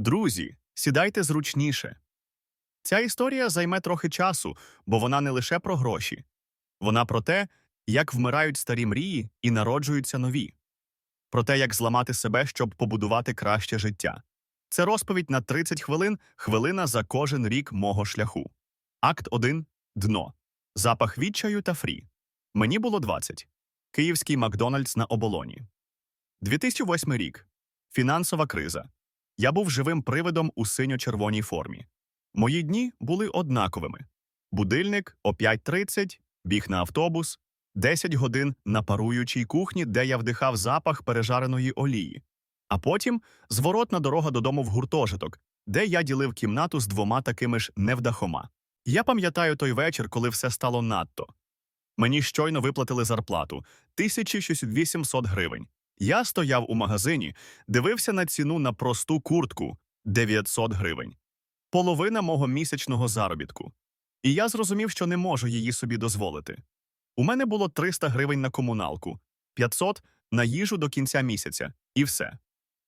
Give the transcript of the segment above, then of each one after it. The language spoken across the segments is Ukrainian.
Друзі, сідайте зручніше. Ця історія займе трохи часу, бо вона не лише про гроші. Вона про те, як вмирають старі мрії і народжуються нові, про те, як зламати себе, щоб побудувати краще життя. Це розповідь на 30 хвилин, хвилина за кожен рік мого шляху. Акт 1. Дно. Запах відчаю та фрі. Мені було 20. Київський Макдональдс на оболоні. 2008 рік. Фінансова криза. Я був живим привидом у синьо-червоній формі. Мої дні були однаковими: будильник о 5.30, біг на автобус, 10 годин на паруючій кухні, де я вдихав запах пережареної олії, а потім зворотна дорога додому в гуртожиток, де я ділив кімнату з двома такими ж невдахома. Я пам'ятаю той вечір, коли все стало надто. Мені щойно виплатили зарплату 1800 гривень. Я стояв у магазині, дивився на ціну на просту куртку 900 гривень. Половина мого місячного заробітку. І я зрозумів, що не можу її собі дозволити. У мене було 300 гривень на комуналку, 500 на їжу до кінця місяця, і все.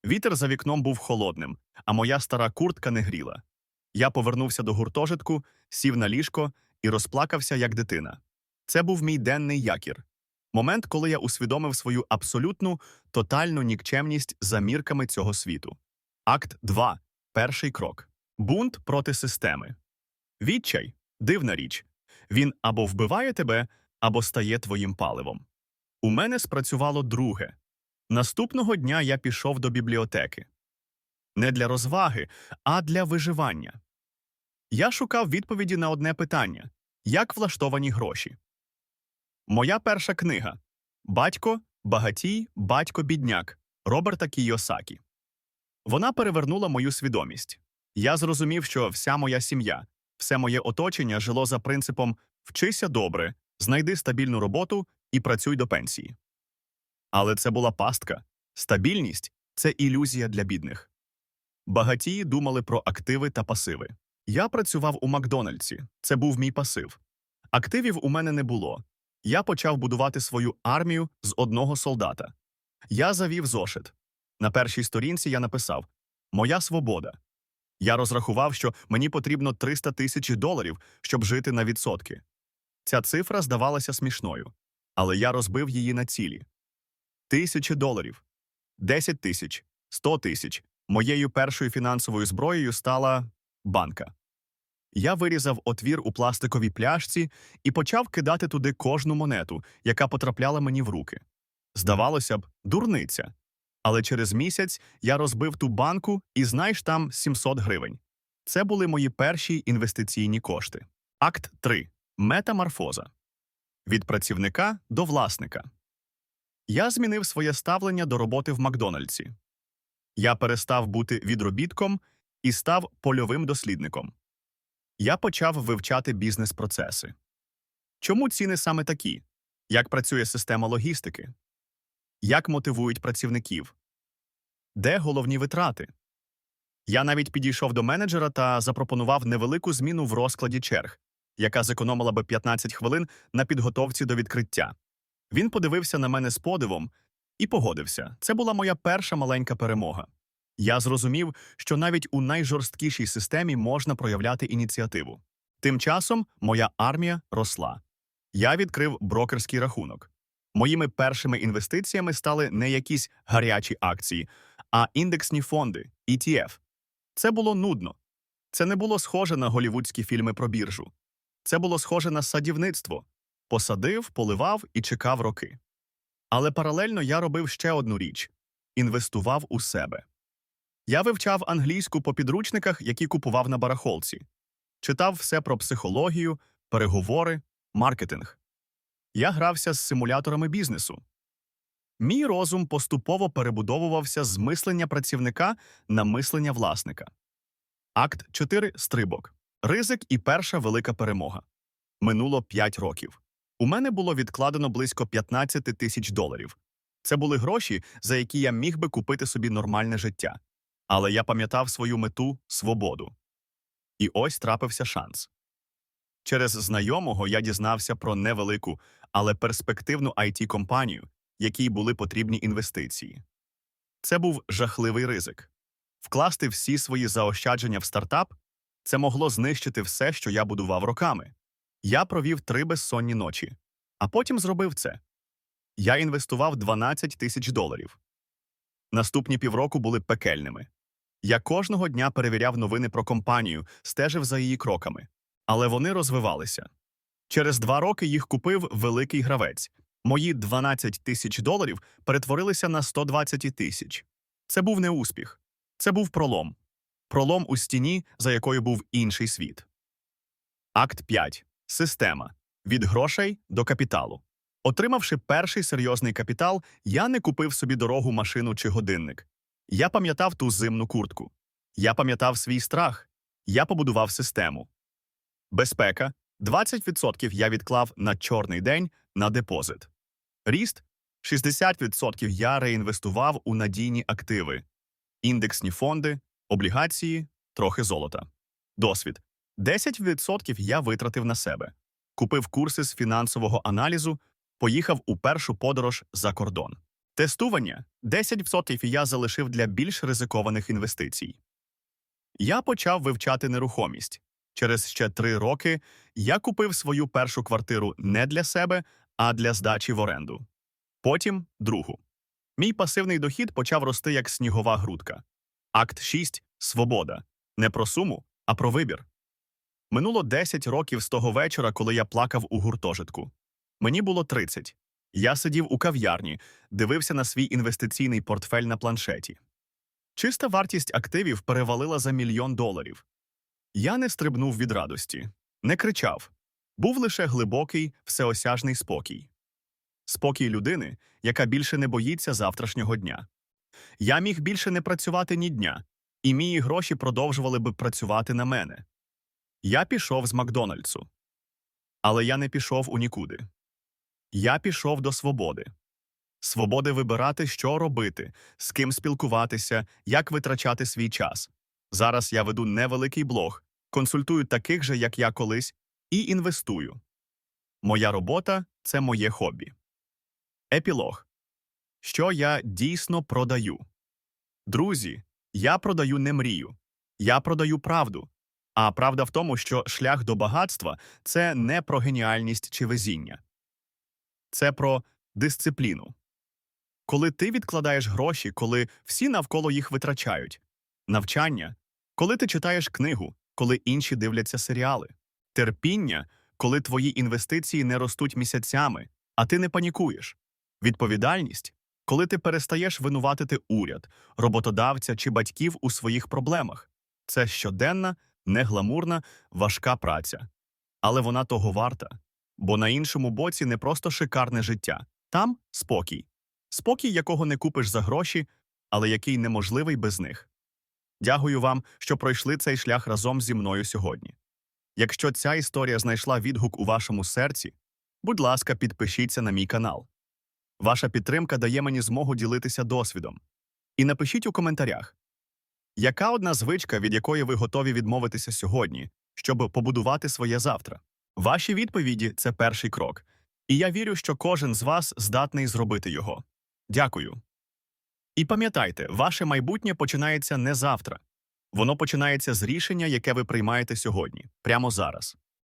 Вітер за вікном був холодним, а моя стара куртка не гріла. Я повернувся до гуртожитку, сів на ліжко і розплакався, як дитина. Це був мій денний якір. Момент, коли я усвідомив свою абсолютну, тотальну нікчемність за мірками цього світу. Акт 2. Перший крок. Бунт проти системи. Відчай дивна річ. Він або вбиває тебе, або стає твоїм паливом. У мене спрацювало друге. Наступного дня я пішов до бібліотеки. Не для розваги, а для виживання. Я шукав відповіді на одне питання як влаштовані гроші. Моя перша книга Батько, багатій, батько бідняк Роберта Кійосакі. Вона перевернула мою свідомість. Я зрозумів, що вся моя сім'я, все моє оточення жило за принципом вчися добре, знайди стабільну роботу і працюй до пенсії. Але це була пастка. Стабільність це ілюзія для бідних. Багатії думали про активи та пасиви. Я працював у Макдональдсі, це був мій пасив. Активів у мене не було. Я почав будувати свою армію з одного солдата. Я завів зошит. На першій сторінці я написав Моя свобода. Я розрахував, що мені потрібно 300 тисяч доларів, щоб жити на відсотки. Ця цифра здавалася смішною, але я розбив її на цілі. Тисячі доларів, 10 тисяч, 100 тисяч. Моєю першою фінансовою зброєю стала банка. Я вирізав отвір у пластиковій пляшці і почав кидати туди кожну монету, яка потрапляла мені в руки. Здавалося б, дурниця. Але через місяць я розбив ту банку і знаєш там 700 гривень. Це були мої перші інвестиційні кошти. Акт 3. Метаморфоза. Від працівника до власника. Я змінив своє ставлення до роботи в Макдональдсі. Я перестав бути відробітком і став польовим дослідником. Я почав вивчати бізнес-процеси. Чому ціни саме такі? Як працює система логістики? Як мотивують працівників? Де головні витрати? Я навіть підійшов до менеджера та запропонував невелику зміну в розкладі черг, яка зекономила би 15 хвилин на підготовці до відкриття. Він подивився на мене з подивом і погодився. Це була моя перша маленька перемога. Я зрозумів, що навіть у найжорсткішій системі можна проявляти ініціативу. Тим часом моя армія росла. Я відкрив брокерський рахунок. Моїми першими інвестиціями стали не якісь гарячі акції, а індексні фонди ETF. Це було нудно. Це не було схоже на голівудські фільми про біржу. Це було схоже на садівництво посадив, поливав і чекав роки. Але паралельно я робив ще одну річ інвестував у себе. Я вивчав англійську по підручниках, які купував на барахолці, читав все про психологію, переговори, маркетинг. Я грався з симуляторами бізнесу. Мій розум поступово перебудовувався з мислення працівника на мислення власника. Акт 4. Стрибок. Ризик і перша велика перемога. Минуло 5 років. У мене було відкладено близько 15 тисяч доларів. Це були гроші, за які я міг би купити собі нормальне життя. Але я пам'ятав свою мету свободу. І ось трапився шанс. Через знайомого я дізнався про невелику, але перспективну it компанію якій були потрібні інвестиції. Це був жахливий ризик. Вкласти всі свої заощадження в стартап це могло знищити все, що я будував роками. Я провів три безсонні ночі, а потім зробив це. Я інвестував 12 тисяч доларів. Наступні півроку були пекельними. Я кожного дня перевіряв новини про компанію, стежив за її кроками, але вони розвивалися. Через два роки їх купив великий гравець. Мої 12 тисяч доларів перетворилися на 120 тисяч. Це був не успіх, це був пролом. Пролом у стіні, за якою був інший світ. Акт 5. Система. Від грошей до капіталу. Отримавши перший серйозний капітал, я не купив собі дорогу машину чи годинник. Я пам'ятав ту зимну куртку. Я пам'ятав свій страх. Я побудував систему. Безпека 20% я відклав на чорний день на депозит. Ріст 60% я реінвестував у надійні активи, індексні фонди, облігації, трохи золота. Досвід 10% я витратив на себе. Купив курси з фінансового аналізу, поїхав у першу подорож за кордон. Тестування 10% я залишив для більш ризикованих інвестицій. Я почав вивчати нерухомість. Через ще три роки я купив свою першу квартиру не для себе, а для здачі в оренду. Потім другу. Мій пасивний дохід почав рости як снігова грудка. Акт 6 свобода. Не про суму, а про вибір. Минуло 10 років з того вечора, коли я плакав у гуртожитку. Мені було 30. Я сидів у кав'ярні, дивився на свій інвестиційний портфель на планшеті. Чиста вартість активів перевалила за мільйон доларів. Я не стрибнув від радості, не кричав. Був лише глибокий, всеосяжний спокій. Спокій людини, яка більше не боїться завтрашнього дня. Я міг більше не працювати ні дня, і мої гроші продовжували би працювати на мене. Я пішов з Макдональдсу. Але я не пішов у нікуди. Я пішов до свободи. Свободи вибирати, що робити, з ким спілкуватися, як витрачати свій час. Зараз я веду невеликий блог, консультую таких же, як я колись, і інвестую. Моя робота це моє хобі. Епілог. Що я дійсно продаю? Друзі, я продаю не мрію. Я продаю правду. А правда в тому, що шлях до багатства це не про геніальність чи везіння. Це про дисципліну. Коли ти відкладаєш гроші, коли всі навколо їх витрачають, навчання, коли ти читаєш книгу, коли інші дивляться серіали, терпіння, коли твої інвестиції не ростуть місяцями, а ти не панікуєш, відповідальність, коли ти перестаєш винуватити уряд, роботодавця чи батьків у своїх проблемах. Це щоденна, негламурна, важка праця. Але вона того варта. Бо на іншому боці не просто шикарне життя, там спокій. Спокій, якого не купиш за гроші, але який неможливий без них. Дякую вам, що пройшли цей шлях разом зі мною сьогодні. Якщо ця історія знайшла відгук у вашому серці, будь ласка, підпишіться на мій канал. Ваша підтримка дає мені змогу ділитися досвідом. І напишіть у коментарях, яка одна звичка, від якої ви готові відмовитися сьогодні, щоб побудувати своє завтра? Ваші відповіді це перший крок, і я вірю, що кожен з вас здатний зробити його. Дякую. І пам'ятайте, ваше майбутнє починається не завтра. Воно починається з рішення, яке ви приймаєте сьогодні, прямо зараз.